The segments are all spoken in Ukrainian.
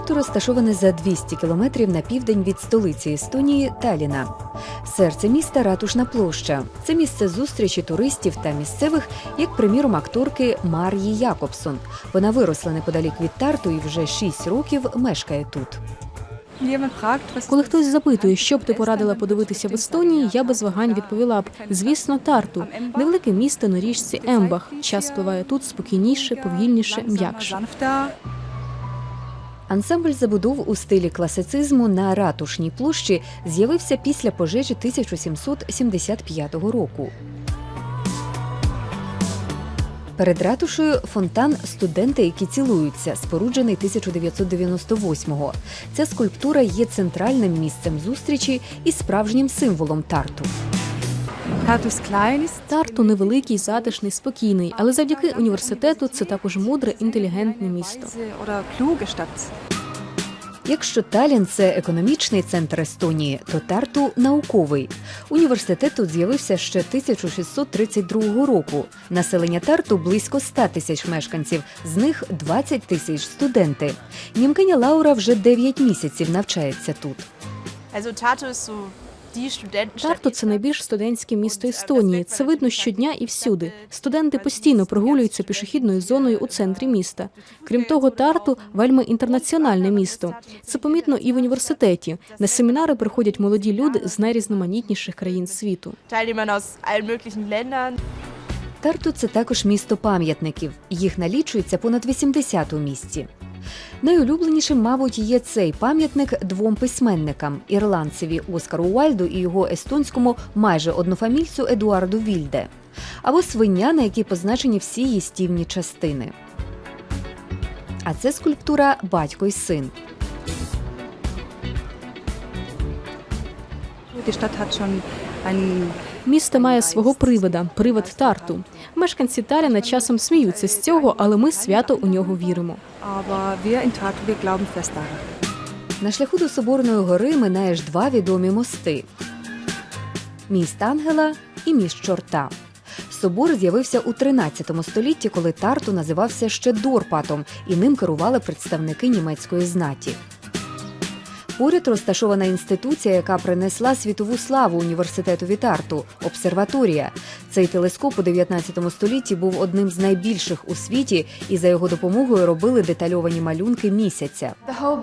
Тарту розташоване за 200 кілометрів на південь від столиці Естонії Таліна. Серце міста ратушна площа. Це місце зустрічі туристів та місцевих, як приміром акторки Мар'ї Якобсон. Вона виросла неподалік від Тарту і вже 6 років мешкає тут. Коли хтось запитує, що б ти порадила подивитися в Естонії, я без вагань відповіла б: звісно, Тарту, невелике місто на річці Ембах. Час спливає тут спокійніше, повільніше, м'якше. Ансамбль забудов у стилі класицизму на ратушній площі з'явився після пожежі 1775 року. Перед ратушею фонтан Студенти, які цілуються, споруджений 1998-го. Ця скульптура є центральним місцем зустрічі і справжнім символом тарту. Тарту невеликий, затишний, спокійний, але завдяки університету це також мудре, інтелігентне місто. Якщо Талін це економічний центр Естонії, то Тарту науковий. Університет тут з'явився ще 1632 року. Населення Тарту близько 100 тисяч мешканців, з них 20 тисяч студенти. Німкиня Лаура вже 9 місяців навчається тут. Тарту це найбільш студентське місто Естонії. Це видно щодня і всюди. Студенти постійно прогулюються пішохідною зоною у центрі міста. Крім того, Тарту вельми інтернаціональне місто. Це помітно і в університеті. На семінари приходять молоді люди з найрізноманітніших країн світу. Тарту це також місто пам'ятників. Їх налічується понад 80 у місті. Найулюбленішим, мабуть, є цей пам'ятник двом письменникам ірландцеві Оскару Уальду і його естонському майже однофамільцю Едуарду Вільде, або свиня, на якій позначені всі їстівні частини. А це скульптура батько й син. Die Stadt hat schon einen Місто має свого привида привид Тарту. Мешканці Таліна часом сміються з цього, але ми свято у нього віримо. На шляху до Соборної гори минаєш два відомі мости: міст Ангела і міст Чорта. Собор з'явився у 13 столітті, коли Тарту називався ще Дорпатом, і ним керували представники німецької знаті. Поряд розташована інституція, яка принесла світову славу університету Вітарту обсерваторія. Цей телескоп у 19 столітті був одним з найбільших у світі, і за його допомогою робили детальовані малюнки місяця. Uh,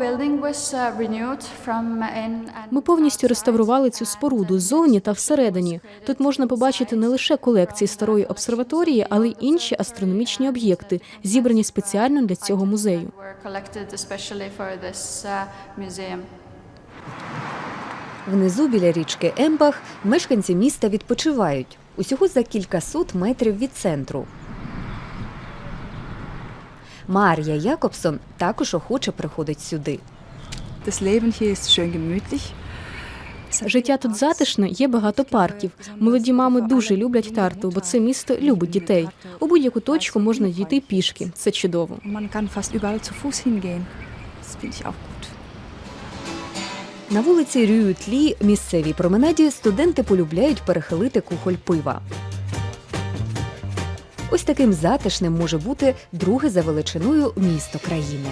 and Ми повністю реставрували цю споруду ззовні та всередині. Тут можна побачити не лише колекції старої обсерваторії, але й інші астрономічні об'єкти, зібрані спеціально для цього музею. Внизу біля річки Ембах мешканці міста відпочивають усього за кількасот метрів від центру. Мар'я Якобсон також охоче приходить сюди. Das Leben hier ist schön gemütlich. Життя тут затишне, є багато парків. Молоді мами дуже люблять Тарту, бо це місто любить дітей. У будь-яку точку можна дійти пішки. Це чудово. Man kann fast überall zu Fuß hingehen. Das finde ich auch gut. На вулиці Рюютлі, місцевій променаді, студенти полюбляють перехилити кухоль пива. Ось таким затишним може бути друге за величиною місто країни.